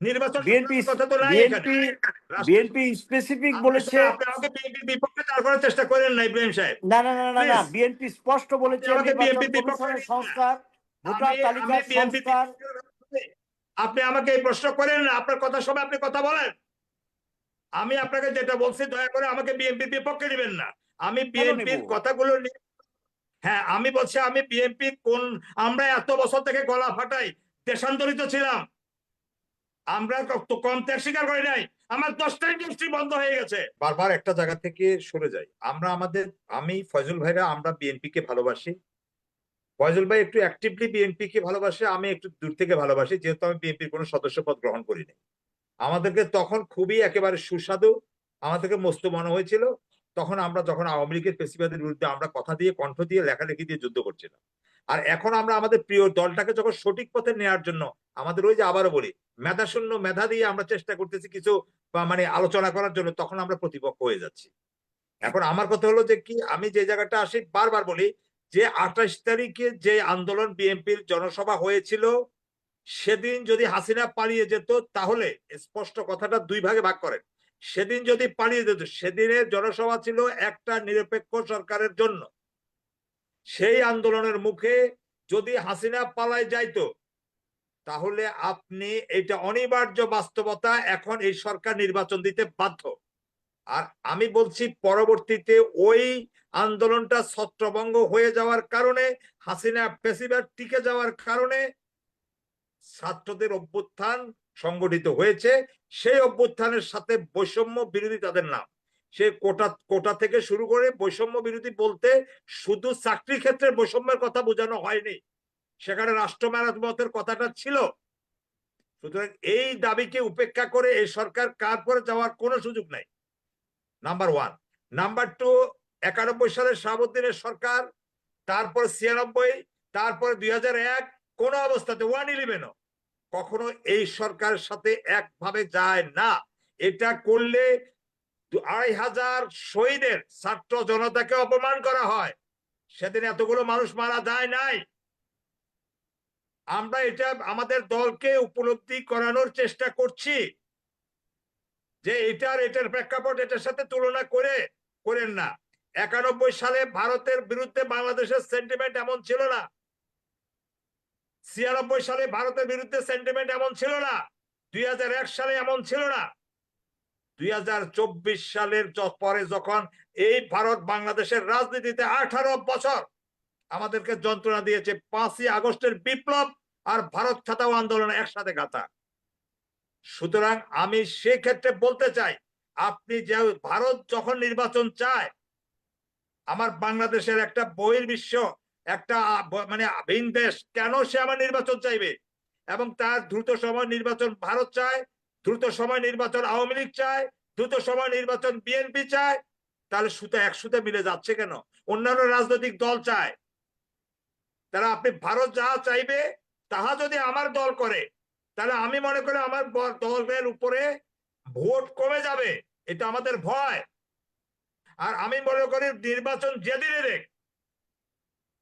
নির্বাচন BNP specific বলেছে আমাকে বিএনপির বিপক্ষে চেষ্টা করেন না ইব্রাহিম সাহেব। না না না না না বিএনপি স্পষ্ট বলেছে আমাকে বিপক্ষে। সংস্কার ভোটার সংস্কার আপনি আমাকে এই প্রশ্ন করেন আপনার কথা সময় আপনি কথা বলেন। আমি আপনাকে যেটা বলছি দয়া করে আমাকে বিএনপির বিপক্ষে নেবেন না। আমি বিএনপির কথাগুলো হ্যাঁ আমি বলছি আমি বিএনপি কোন আমরা এত বছর থেকে গলা ফাটাই দেশান্তরিত ছিলাম। আমরা তো কম ত্যাগ স্বীকার করি নাই। আমার দশটা ইন্ডাস্ট্রি বন্ধ হয়ে গেছে। বারবার একটা জায়গা থেকে সরে যাই। আমরা আমাদের, আমি, ফয়জুল ভাইরা, আমরা বিএনপি কে ভালোবাসি। ফয়জুল ভাই একটু অ্যাক্টিভলি বিএনপি কে ভালোবাসে, আমি একটু দূর থেকে ভালোবাসি, যেহেতু আমি বিএনপির কোনো সদস্য পদ গ্রহণ করিনি আমাদেরকে তখন খুবই একেবারে সুস্বাদু, আমাদেরকে মস্ত মনে হয়েছিল। তখন আমরা যখন আওয়ামী লীগের পেশিবাদের বিরুদ্ধে আমরা কথা দিয়ে, কণ্ঠ দিয়ে, লেখালেখি দিয়ে যুদ্ধ করছিলাম। আর এখন আমরা আমাদের প্রিয় দলটাকে যখন সঠিক পথে নেওয়ার জন্য আমাদের ওই যে আবারও বলি, মেধা শূন্য, মেধা দিয়ে আমরা চেষ্টা করতেছি কিছু মানে আলোচনা করার জন্য, তখন আমরা প্রতিপক্ষ হয়ে যাচ্ছি। এখন আমার কথা হলো যে কি, আমি যে জায়গাটা আসি, বারবার বলি যে আঠাশ তারিখে যে আন্দোলন বিএনপির জনসভা হয়েছিল, সেদিন যদি হাসিনা পালিয়ে যেত, তাহলে স্পষ্ট কথাটা দুই ভাগে ভাগ করেন। সেদিন যদি পালিয়ে যেত, সেদিনের জনসভা ছিল একটা নিরপেক্ষ সরকারের জন্য। সেই আন্দোলনের মুখে যদি হাসিনা পালায় যাইতো, তাহলে আপনি এটা অনিবার্য বাস্তবতা এখন এই সরকার নির্বাচন দিতে বাধ্য। আর আমি বলছি পরবর্তীতে ওই আন্দোলনটা ছত্রভঙ্গ হয়ে যাওয়ার কারণে, হাসিনা পেশিবার টিকে যাওয়ার কারণে ছাত্রদের অভ্যুত্থান সংগঠিত হয়েছে। সেই অভ্যুত্থানের সাথে বৈষম্য বিরোধী তাদের নাম। সে কোটা কোটা থেকে শুরু করে বৈষম্য বিরোধী বলতে শুধু চাকরি ক্ষেত্রে বৈষম্যের কথা বোঝানো হয়নি। সেখানে রাষ্ট্র মেরামতের কথাটা ছিল। সুতরাং এই দাবিকে উপেক্ষা করে এই সরকার কাজ করে যাওয়ার কোনো সুযোগ নাই। নাম্বার ওয়ান নাম্বার টু একানব্বই সালের শাহাবুদ্দিনের সরকার, তারপর ছিয়ানব্বই, তারপর দুই হাজার এক, কোন অবস্থাতে ওয়ান ইলেভেনও কখনো এই সরকারের সাথে একভাবে যায় না। এটা করলে আড়াই হাজার শহীদের ছাত্র জনতাকে অপমান করা হয়। সেদিন এতগুলো মানুষ মারা যায় নাই। আমরা এটা আমাদের দলকে উপলব্ধি করানোর চেষ্টা করছি যে এটার এটার প্রেক্ষাপট, এটার সাথে তুলনা করে, করেন না। একানব্বই সালে ভারতের বিরুদ্ধে বাংলাদেশের সেন্টিমেন্ট এমন ছিল না। ছিয়ানব্বই সালে ভারতের বিরুদ্ধে সেন্টিমেন্ট এমন ছিল না। দুই হাজার এক সালে এমন ছিল না। দুই হাজার চব্বিশ সালের পরে যখন এই ভারত বাংলাদেশের রাজনীতিতে আঠারো বছর আমাদেরকে যন্ত্রণা দিয়েছে, পাঁচই আগস্টের বিপ্লব আর ভারত ছাতাও আন্দোলন একসাথে গাথা। সুতরাং আমি সেক্ষেত্রে বলতে চাই, আপনি যে ভারত যখন নির্বাচন চায়, আমার বাংলাদেশের একটা বহির্বিশ্ব, একটা মানে ভিন দেশ, কেন সে আমার নির্বাচন চাইবে? এবং তার দ্রুত সময় নির্বাচন ভারত চায় দ্রুত সময় নির্বাচন আওয়ামী লীগ চায়, দ্রুত সময় নির্বাচন বিএনপি চায়, তাহলে সুতা এক সুতা মিলে যাচ্ছে কেন? অন্যান্য রাজনৈতিক দল চায়। তারা আপনি ভারত যা চাইবে, তাহা যদি আমার দল করে, তাহলে আমি মনে করি আমার দলের উপরে ভোট কমে যাবে, এটা আমাদের ভয়। আর আমি মনে করি নির্বাচন যেদিনে দেখ,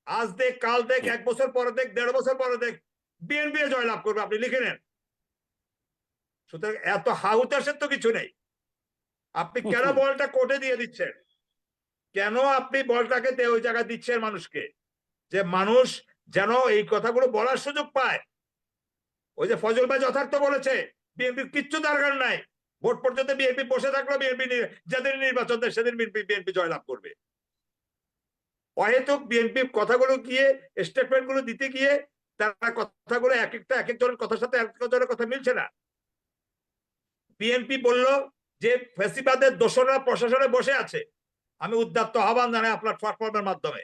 আজ দেখ, কাল দেখ, এক বছর পরে দেখ, দেড় বছর পরে দেখ বিএনপি জয়লাভ করবে, আপনি লিখে নেন। সুতরাং এত হাউতাসের তো কিছু নেই। আপনি কেন বলটা কোর্টে দিয়ে দিচ্ছেন? কেন আপনি বলটাকে ওই জায়গায় দিচ্ছেন মানুষকে? যে মানুষ যেন এই কথাগুলো বলার সুযোগ পায়। ওই যে ফজল ভাই যথার্থ বলেছে বিএনপির কিচ্ছু দরকার নাই। ভোট পর্যন্ত বিএনপি বসে থাকল বিএনপি যেদিন নির্বাচন দেয় সেদিন বিএনপি বিএনপি জয়লাভ করবে। অহেতুক বিএনপি কথাগুলো গিয়ে স্টেটমেন্টগুলো দিতে গিয়ে তারা কথাগুলো এক একটা এক একজনের কথার সাথে এক একজনের কথা মিলছে না। বিএনপি বলল যে ফেসিবাদের দোষরা প্রশাসনে বসে আছে। আমি উদ্যাত্ত আহ্বান জানাই আপনার প্ল্যাটফর্মের মাধ্যমে।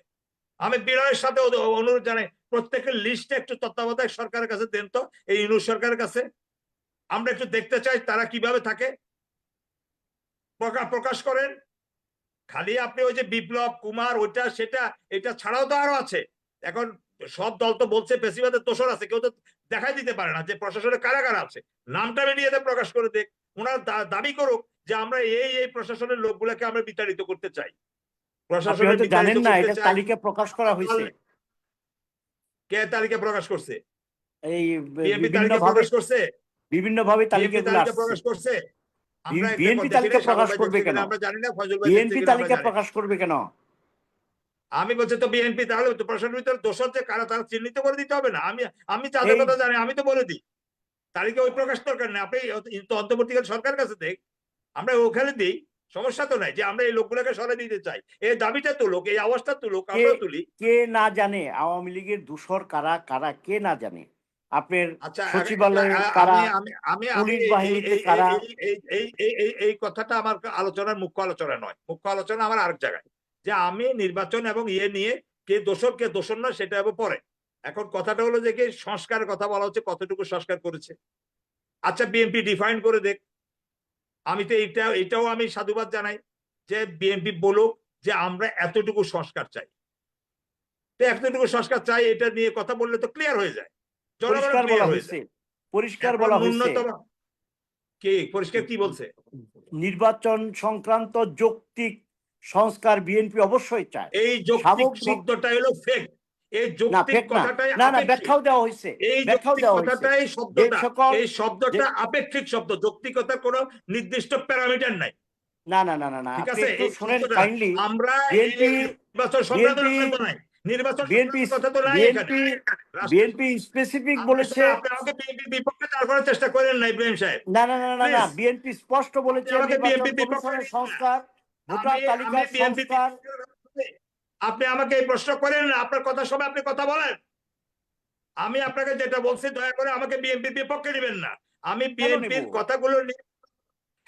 আমি বিনয়ের সাথে অনুরোধ জানাই, প্রত্যেকের লিস্টে একটু তত্ত্বাবধায়ক সরকারের কাছে দেন তো, এই ইউনুস সরকারের কাছে। আমরা একটু দেখতে চাই তারা কীভাবে থাকে। প্রকাশ করেন। খালি আপনি ওই যে বিপ্লব, কুমার, ওইটা, সেটা, এটা ছাড়াও তো আরও আছে। এখন সব দল তো বলছে বেশিরভাগের দোষর আছে, কেউ তো দেখাই দিতে পারে না যে প্রশাসনে কারা কারা আছে। নামটা বেরিয়ে প্রকাশ করে দেখ ওনার দাবি করুক যে আমরা এই এই প্রশাসনের লোকগুলোকে আমরা বিতাড়িত করতে চাই। আপনি প্রশাসনের হয়তো বিতাড়িত জানেন না এটা তালিকা প্রকাশ করা হয়েছে। কে তালিকা প্রকাশ করছে? এই বিভিন্ন প্রকাশ করছে? বিভিন্ন ভাবে তালিকা প্রকাশ করছে? আমরা বিএনপি তালিকা প্রকাশ করবে দেখছে কেন? আমরা জানি না ফজল ভাই বিএনপি তালিকা প্রকাশ করবে কেন? আমি বলছি তো বিএনপি তাহলে তো প্রশাসনের ভিতরে দোষর যে কারা তারা চিহ্নিত করে দিতে হবে না? আমি আমি এই- কথা জানি আমি তো বলে দিই। তালিকা ওই প্রকাশ দরকার নেই? আপনি তো অন্তর্বর্তীকাল সরকার কাছে দেখ আমরা ওখানে দিই সমস্যা তো নাই যে আমরা এই লোকগুলোকে সরে দিতে চাই। এই দাবিটা তুলুক এই আওয়াজটা তুলুক আমরা তুলি। কে না জানে আওয়ামী লীগের দূষর কারা কারা কে না জানে? আপনার আচ্ছা সচিবালয়ে কারা, আমি পুলিশ বাহিনীতে এই- কারা। এই- এই এই কথাটা আমার আলোচনার মুখ্য আলোচনা নয়। মুখ্য আলোচনা আমার আরেক জায়গায়। যে আমি নির্বাচন এবং ইয়ে নিয়ে কে দোষর কে দোষর নয় সেটা হবে পরে। এখন কথাটা হলো যে কি সংস্কারের কথা বলা হচ্ছে কতটুকু সংস্কার করেছে। আচ্ছা বিএনপি ডিফাইন করে দেখ। আমি তো এইটা এটাও আমি সাধুবাদ জানাই যে বিএনপি বলুক যে আমরা এতটুকু সংস্কার চাই। তো এতটুকু সংস্কার চাই এটা নিয়ে কথা বললে তো ক্লিয়ার হয়ে যায়। জনগণ পরিষ্কার বলা ন্যূনতম কি পরিষ্কার কি বলছে? নির্বাচন সংক্রান্ত যৌক্তিক সংস্কার বিএনপি অবশ্যই চায়। এই যৌক্তিক শব্দটা হলো ফেক এই যৌক্তিক কথাটাই না না ব্যাখ্যাও দেওয়া হয়েছে। এই ব্যাখ্যাও দেওয়া কথাটাই শব্দটা। এই শব্দটা আপেক্ষিক শব্দ। যৌক্তিকতার কোনো নির্দিষ্ট প্যারামিটার নাই। না না না না না। ঠিক আছে? শুনেন কাইন্ডলি আমরা নির্বাচন সংক্রান্ত নাই। নির্বাচন বিএনপি কথা তো নাই বিএনপি বিএনপি স্পেসিফিক বলেছে আমাকে বিএনপির বিপক্ষে দাঁড় করার চেষ্টা করেন না ইব্রাহিম সাহেব। না না না না বিএনপি স্পষ্ট বলেছে না। সংস্কার ভোটার BNP সংস্কার আপনি আমাকে এই প্রশ্ন করেন আপনার কথা সময় আপনি কথা বলেন। আমি আপনাকে যেটা বলছি দয়া করে আমাকে বিএনপির বিপক্ষে নেবেন না। আমি বিএনপির? কথাগুলো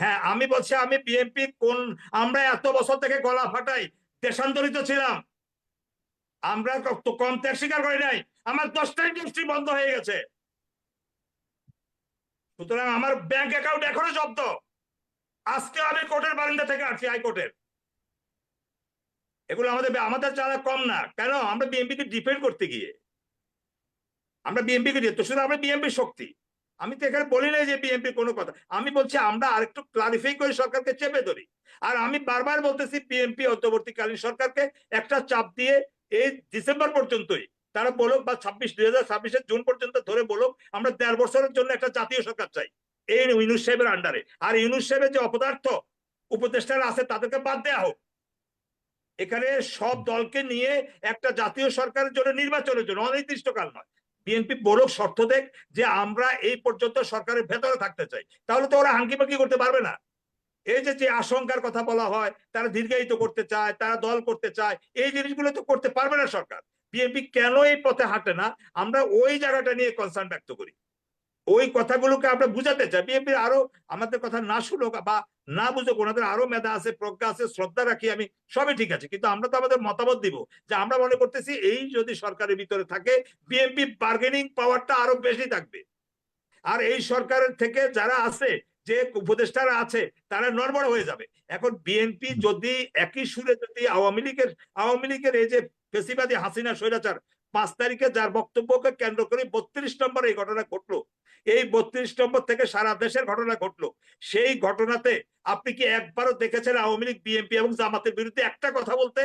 হ্যাঁ আমি বলছি আমি বিএনপি কোন আমরা এত বছর থেকে গলা ফাটাই দেশান্তরিত ছিলাম। আমরা তো কম ত্যাগ স্বীকার করি নাই। আমার দশটা ইন্ডাস্ট্রি বন্ধ হয়ে গেছে। সুতরাং আমার ব্যাংক অ্যাকাউন্ট এখনও জব্দ। আজকে আমি কোর্টের বারান্দা থেকে আসছি হাইকোর্টের। এগুলো আমাদের আমাদের যারা কম না। কেন? আমরা বিএনপি কে ডিফেন্ড করতে গিয়ে। আমরা বিএনপি কে তো শুধু আমরা বিএনপি শক্তি। আমি তো এখানে বলি নাই যে বিএনপি কোনো কথা। আমি বলছি আমরা আরেকটু ক্লারিফাই করে সরকারকে চেপে ধরি। আর আমি বারবার বলতেছি বিএনপি অন্তর্বর্তীকালীন সরকারকে একটা চাপ দিয়ে এই ডিসেম্বর পর্যন্তই তারা বলুক বা ছাব্বিশ দুই হাজার ছাব্বিশের জুন পর্যন্ত ধরে বলুক, আমরা দেড় বছরের জন্য একটা জাতীয় সরকার চাই। এই ইউনুস সাহেবের আন্ডারে আর ইউনুস সাহেবের যে অপদার্থ উপদেষ্টারা আছে তাদেরকে বাদ দেওয়া হোক। এখানে সব দলকে নিয়ে একটা জাতীয় সরকারের জন্য, নির্বাচনের জন্য, অনির্দিষ্টকাল নয়। বিএনপি বড় শর্ত দেখ যে আমরা এই পর্যন্ত সরকারের ভেতরে থাকতে চাই। তাহলে তো ওরা হাঙ্কি পাঙ্কি করতে পারবে না। এই যে যে আশঙ্কার কথা বলা হয়, তারা দীর্ঘায়িত করতে চায়, তারা দল করতে চায়, এই জিনিসগুলো তো করতে পারবে না সরকার। বিএনপি কেন এই পথে হাঁটে না? আমরা ওই জায়গাটা নিয়ে কনসার্ন ব্যক্ত করি। ওই কথাগুলোকে আমরা বুঝাতে চাই। বিএনপির আরও আমাদের কথা না শুনুক বা না বুঝুক, ওনাদের আরও মেধা আছে, প্রজ্ঞা আছে, শ্রদ্ধা রাখি আমি, সবই ঠিক আছে। কিন্তু আমরা তো আমাদের মতামত দিব যে আমরা মনে করতেছি এই যদি সরকারের ভিতরে থাকে, বিএনপি বার্গেনিং পাওয়ারটা আরও বেশি থাকবে। আর এই সরকারের থেকে যারা আছে, যে উপদেষ্টারা আছে, তারা নড়বড় হয়ে যাবে। এখন বিএনপি যদি একই সুরে যদি আওয়ামী লীগের আওয়ামী লীগের এই যে ফেসিবাদী হাসিনা স্বৈরাচার পাঁচ তারিখে যার বক্তব্যকে কেন্দ্র করে বত্রিশ নম্বর এই ঘটনা ঘটলো। এই বত্রিশ নম্বর থেকে সারা দেশের ঘটনা ঘটলো। সেই ঘটনাতে আপনি কি একবারও দেখেছেন আওয়ামী লীগ, বিএনপি এবং জামাতের বিরুদ্ধে একটা কথা বলতে?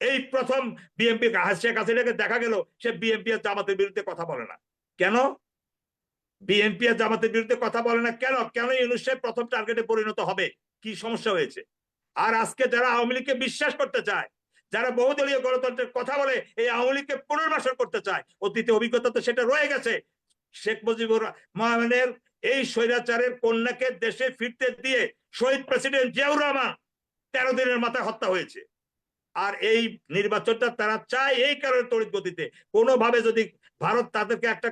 এই প্রথম বিএনপি শেখ হাসিনাকে দেখা গেল, সে বিএনপি আর জামাতের বিরুদ্ধে কথা বলে না। কেন? বিএনপি আর জামাতের বিরুদ্ধে কথা বলে না কেন? কেন ইউনুস সাহেব প্রথম টার্গেটে পরিণত হবে? কি সমস্যা হয়েছে? আর আজকে যারা আওয়ামী লীগকে বিশ্বাস করতে চায় যারা বহুদলীয় গণতন্ত্রের কথা বলে, এই আওয়ামী লীগকে পুনর্বাসন করতে চায় অতীতে অভিজ্ঞতা তো সেটা রয়ে গেছে। শেখ মুজিবুর রহমানের এই স্বৈরাচারের কন্যাকে দেশে ফিরতে দিয়ে শহীদ প্রেসিডেন্ট জিয়াউর রহমান তেরো দিনের মাথায় হত্যা হয়েছে। আর এই নির্বাচনটা তারা চায় এই কারণে তড়িৎ গতিতে। কোনোভাবে যদি ভারত তাদেরকে একটা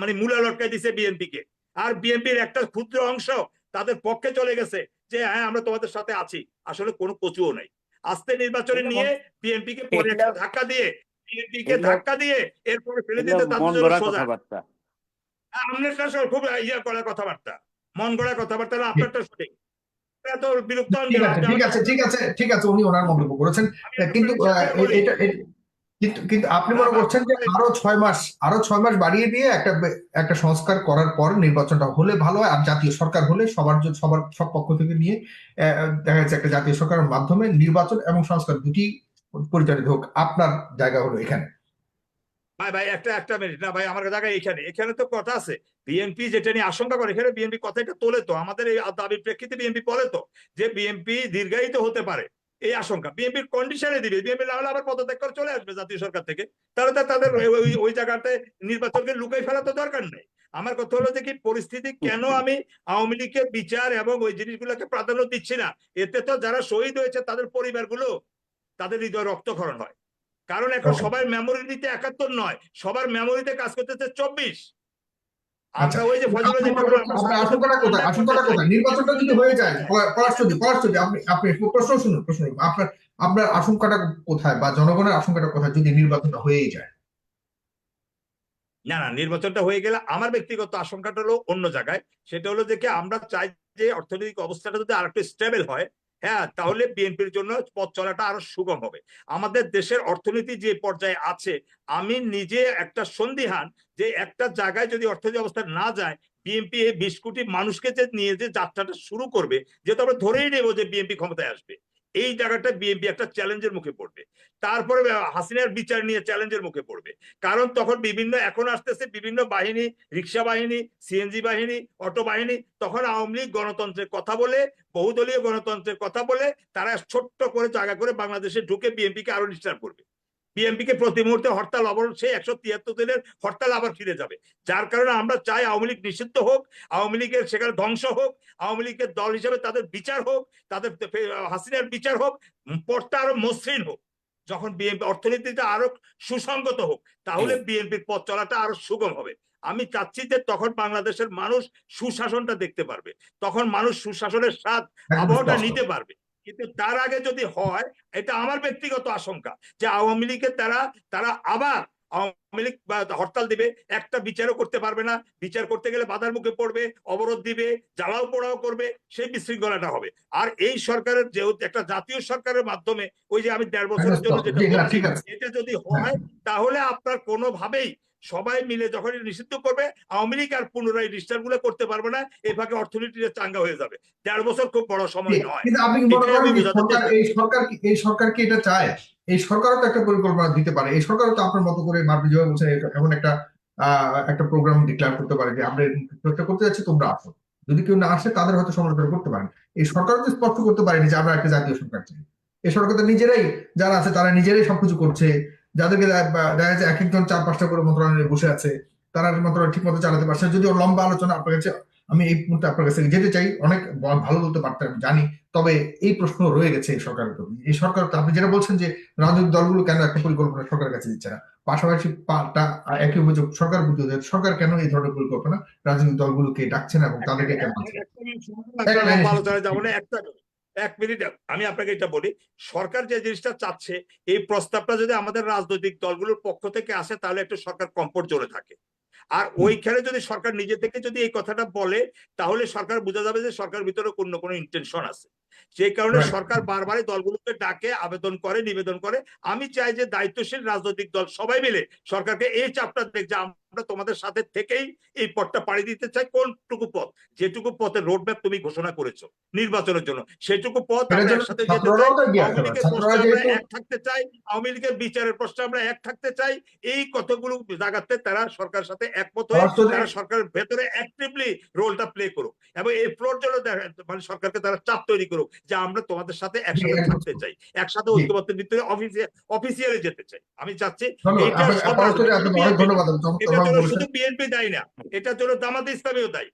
মানে মূলা লটকাই দিছে বিএনপি কে আর বিএনপির একটা ক্ষুদ্র অংশ তাদের পক্ষে চলে গেছে যে হ্যাঁ আমরা তোমাদের সাথে আছি। আসলে কোনো কচুও নাই। আস্তে নির্বাচনে নিয়ে বিএনপি কে পরে ধাক্কা দিয়ে বিএনপি কে ধাক্কা দিয়ে এরপরে ফেলে দিতে কথাবার্তা। আপনারটা খুব ইয়া করা কথাবার্তা। মন গড়া কথাবার্তা আপনারটা সঠিক। এত বিরক্ত ঠিক আছে ঠিক আছে ঠিক আছে উনি ওনার মন্তব্য করেছেন। কিন্তু। এটা কিন্তু কিন্তু আপনি মনে করছেন যে আরও ছয় মাস আরও ছয় মাস বাড়িয়ে দিয়ে একটা একটা সংস্কার করার পর নির্বাচনটা হলে ভালো হয় আর জাতীয় সরকার হলে সবার সবার সব পক্ষ থেকে নিয়ে দেখা যাচ্ছে একটা জাতীয় সরকারের মাধ্যমে নির্বাচন এবং সংস্কার দুটি পরিচালিত হোক। আপনার জায়গা হলো এখানে। ভাই ভাই একটা একটা মিনিট না ভাই আমার জায়গায় এখানে। এখানে তো কথা আছে। বিএনপি যেটা নিয়ে আশঙ্কা করে এখানে বিএনপি কথা এটা তোলে তো। আমাদের এই দাবির প্রেক্ষিতে বিএনপি বলে তো যে বিএনপি দীর্ঘায়িত হতে পারে। এই আশঙ্কা। বিএনপির কন্ডিশনে দিবে। বিএনপি না হলে আবার পদত্যাগ করে চলে আসবে জাতীয় সরকার থেকে। তাহলে তো তাদের ওই- জায়গাতে নির্বাচনকে লুকাই ফেলা তো দরকার নেই। আমার কথা হলো যে কি পরিস্থিতি কেন আমি আওয়ামী লীগের বিচার এবং ওই জিনিসগুলোকে প্রাধান্য দিচ্ছি না? এতে তো যারা শহীদ হয়েছে তাদের পরিবারগুলো তাদের হৃদয় রক্তক্ষরণ হয়। কারণ এখন. সবার মেমোরিতে একাত্তর নয় সবার মেমোরিতে কাজ করতেছে চব্বিশ। আচ্ছা ওই যে আশঙ্কাটা কোথায়? আশঙ্কাটা কোথায়? নির্বাচনটা যদি হয়ে যায় আপনি আপনি প্রশ্ন শুনুন প্রশ্ন আপনার আপনার আশঙ্কাটা কোথায় বা জনগণের আশঙ্কাটা কোথায় যদি নির্বাচনটা হয়েই যায়? না না নির্বাচনটা হয়ে গেলে আমার ব্যক্তিগত আশঙ্কাটা হলো অন্য জায়গায়। সেটা হলো যে কি আমরা চাই যে অর্থনৈতিক অবস্থাটা যদি আরেকটু স্টেবল হয় হ্যাঁ তাহলে বিএনপির জন্য পথ চলাটা আরও সুগম হবে। আমাদের দেশের অর্থনীতি যে পর্যায়ে আছে, আমি নিজে একটা সন্দিহান যে একটা জায়গায় যদি অর্থনীতি অবস্থা না যায়, বিএনপি এই বিশ কোটি মানুষকে যে নিয়ে যে যাত্রাটা শুরু করবে, যেহেতু আমরা ধরেই নেব যে বিএনপি ক্ষমতায় আসবে। এই জায়গাটা বিএনপি একটা চ্যালেঞ্জের মুখে পড়বে। তারপরে হাসিনার বিচার নিয়ে চ্যালেঞ্জের মুখে পড়বে। কারণ তখন বিভিন্ন, এখন আসতেছে বিভিন্ন বাহিনী রিক্সা বাহিনী সিএনজি বাহিনী, অটো বাহিনী, তখন আওয়ামী লীগ গণতন্ত্রের কথা বলে, বহুদলীয় গণতন্ত্রের কথা বলে, তারা ছোট্ট করে জায়গা করে বাংলাদেশে ঢুকে বিএনপি কে আরও ডিস্টার্ব করবে। বিএনপি কে প্রতি মুহূর্তে হরতাল অবরোধ সেই একশো তিয়াত্তর দিনের হরতাল আবার ফিরে যাবে। যার কারণে আমরা চাই আওয়ামী লীগ নিষিদ্ধ হোক আওয়ামী লীগের সেখানে ধ্বংস হোক আওয়ামী লীগের দল হিসেবে তাদের বিচার হোক তাদের হাসিনার বিচার হোক পথটা আরও মসৃণ হোক। যখন বিএনপি অর্থনীতিটা আরও সুসংগত হোক তাহলে বিএনপির পথ চলাটা আরও সুগম হবে। আমি চাচ্ছি যে তখন বাংলাদেশের মানুষ সুশাসনটা দেখতে পারবে। তখন মানুষ সুশাসনের স্বাদ আবহাওয়াটা নিতে পারবে। কিন্তু তার আগে যদি হয়, এটা আমার ব্যক্তিগত আশঙ্কা যে আওয়ামী লীগের তারা তারা আবার আওয়ামী লীগ বা হরতাল দিবে একটা বিচারও করতে পারবে না। বিচার করতে গেলে বাধার মুখে পড়বে অবরোধ দিবে জ্বালাও পোড়াও করবে সেই বিশৃঙ্খলাটা হবে। আর এই সরকারের যেহেতু একটা জাতীয় সরকারের মাধ্যমে ওই যে আমি দেড় বছরের জন্য যেটা জি, না, বলছি, ঠিক আছে। এটা যদি হয় তাহলে আপনার কোনোভাবেই সবাই মিলে যখন নিষিদ্ধ করবে আওয়ামী লীগ আর পুনরায় ডিস্টার্বগুলো করতে পারবে না এই ফাঁকে অর্থনীতিটা চাঙ্গা হয়ে যাবে। দেড় বছর খুব বড় সময় নয়। এই সরকার কি এই সরকার কি এটা চায়? এই সরকারও তো একটা পরিকল্পনা দিতে পারে। এই সরকারও তো আপনার মতো করে মার্বি বলছেন এমন একটা একটা প্রোগ্রাম ডিক্লেয়ার করতে পারে যে আমরা করতে যাচ্ছি, তোমরা আসো। যদি কেউ না আসে, তাদের হয়তো সমালোচনা করতে পারেন। এই সরকার তো স্পষ্ট করতে পারেনি যে আমরা একটা জাতীয় সরকার চাই। এই সরকার তো নিজেরাই, যারা আছে, তারা নিজেরাই সবকিছু করছে। যাদেরকে দেখা যাচ্ছে এক একজন চার পাঁচটা করে মন্ত্রণালয়ে বসে আছে, তারা মন্ত্রণালয় ঠিক মতো চালাতে পারছে। যদিও লম্বা আলোচনা আপনার কাছে আমি এই মুহূর্তে আপনার কাছে যেতে চাই। অনেক ভালো বলতে পারতাম জানি তবে এই প্রশ্ন রয়ে গেছে এই সরকারের প্রতি এই সরকার তো আপনি যেটা বলছেন যে রাজনৈতিক দলগুলো কেন একটা পরিকল্পনা সরকারের কাছে দিচ্ছে না? পাশাপাশি পাল্টা একই অভিযোগ সরকার বুঝতে সরকার কেন এই ধরনের পরিকল্পনা রাজনৈতিক দলগুলোকে ডাকছে না এবং তাদেরকে কেন একটা। এক মিনিট আমি আপনাকে এটা বলি সরকার যে জিনিসটা চাচ্ছে এই প্রস্তাবটা যদি আমাদের রাজনৈতিক দলগুলোর পক্ষ থেকে আসে তাহলে একটু সরকার কমফোর্ট জোরে থাকে। আর ওইখানে যদি সরকার নিজে থেকে যদি এই কথাটা বলে, তাহলে সরকার বোঝা যাবে যে সরকার ভিতরে অন্য কোনো ইন্টেনশন আছে। সেই কারণে সরকার বারবারই দলগুলোকে ডাকে আবেদন করে নিবেদন করে। আমি চাই যে দায়িত্বশীল রাজনৈতিক দল সবাই মিলে সরকারকে এই চাপটা দেখ যে আমরা তোমাদের সাথে থেকেই এই পথটা পাড়ি দিতে চাই। কোনটুকু পথ? যেটুকু পথে রোড ম্যাপ তুমি ঘোষণা করেছ নির্বাচনের জন্য। সেটুকু পথ আমরা একসাথে যেতে চাই। আওয়ামী লীগের প্রশ্নে আমরা এক থাকতে চাই আওয়ামী লীগের বিচারের প্রশ্নে আমরা এক থাকতে চাই। এই কথাগুলো জায়গাতে তারা সরকারের সাথে একমত হয়ে তারা সরকারের ভেতরে অ্যাক্টিভলি রোলটা প্লে করুক। এবং এই ফ্লোর জন্য মানে সরকারকে তারা চাপ তৈরি করুক। যে আমরা তোমাদের সাথে একসাথে থাকতে চাই। একসাথে। ঐক্যবদ্ধের ভিতরে অফিসিয়াল অফিসিয়ালি যেতে চাই। আমি চাচ্ছি শুধু বিএনপি দায়ী না এটার জন্য জামাত ইসলামীও দায়ী।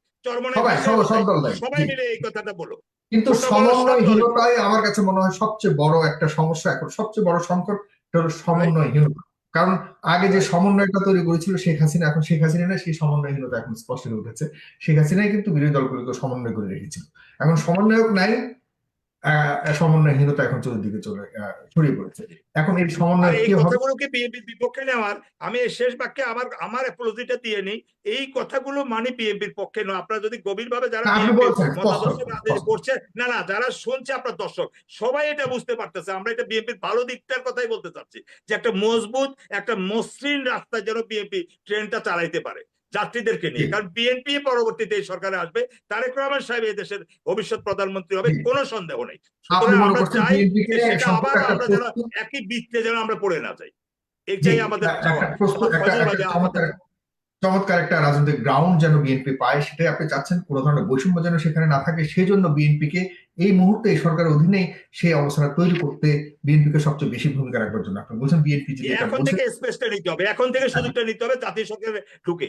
সবাই। মিলে এই কথাটা বলো। কিন্তু। সমন্বয়হীনতাই আমার কাছে মনে হয় সবচেয়ে বড় একটা সমস্যা। এখন সবচেয়ে বড় সংকট এটা হলো সমন্বয়হীনতা। কারণ আগে যে সমন্বয়টা তৈরি করেছিল শেখ হাসিনা এখন শেখ হাসিনা না সেই সমন্বয়হীনতা এখন স্পষ্ট হয়ে উঠেছে। শেখ হাসিনাই কিন্তু বিরোধী দলগুলোকে সমন্বয় করে রেখেছিল। এখন সমন্বয়ক নাই সমন্বয়হীনতা এখন চতুর্দিকে চলে ছড়িয়ে পড়েছে। এখন এই আর সমন্বয় এই কথাগুলোকে বিপক্ষে নেওয়ার আমি শেষ বাক্যে আমার আমার অ্যাপোলজিটা দিয়ে নিই। এই কথাগুলো মানে বিএনপির পক্ষে নয়। আপনারা যদি গভীরভাবে যারা। করছে না না যারা শুনছে আপনার দর্শক সবাই এটা বুঝতে পারতেছে। আমরা এটা বিএনপির ভালো দিকটার কথাই বলতে চাচ্ছি যে একটা মজবুত একটা মসৃণ রাস্তায় যেন বিএনপি ট্রেনটা চালাইতে পারে। যাত্রীদেরকে নিয়ে। কারণ বিএনপি পরবর্তীতে এই সরকারে আসবে তারেক রহমান সাহেব এই দেশের ভবিষ্যৎ প্রধানমন্ত্রী হবে কোনো সন্দেহ নেই। সুতরাং আমরা চাই সেটা আবার আমরা যেন একই বৃত্তে যেন আমরা পড়ে না যাই। এটাই জি, আমাদের চমৎকার একটা রাজনৈতিক গ্রাউন্ড যেন বিএনপি পায় সেটাই আপনি চাচ্ছেন কোনো ধরনের বৈষম্য যেন সেখানে না থাকে সেই জন্য বিএনপিকে এই মুহূর্তে এই সরকারের অধীনে সেই অবস্থা তৈরি করতে বিএনপিকে সবচেয়ে বেশি ভূমিকা রাখবার জন্য। আপনি বলছেন বিএনপি এখন থেকে স্পেসটা নিতে হবে এখন থেকে সুযোগটা নিতে হবে জাতীয় সরকারে ঢুকে।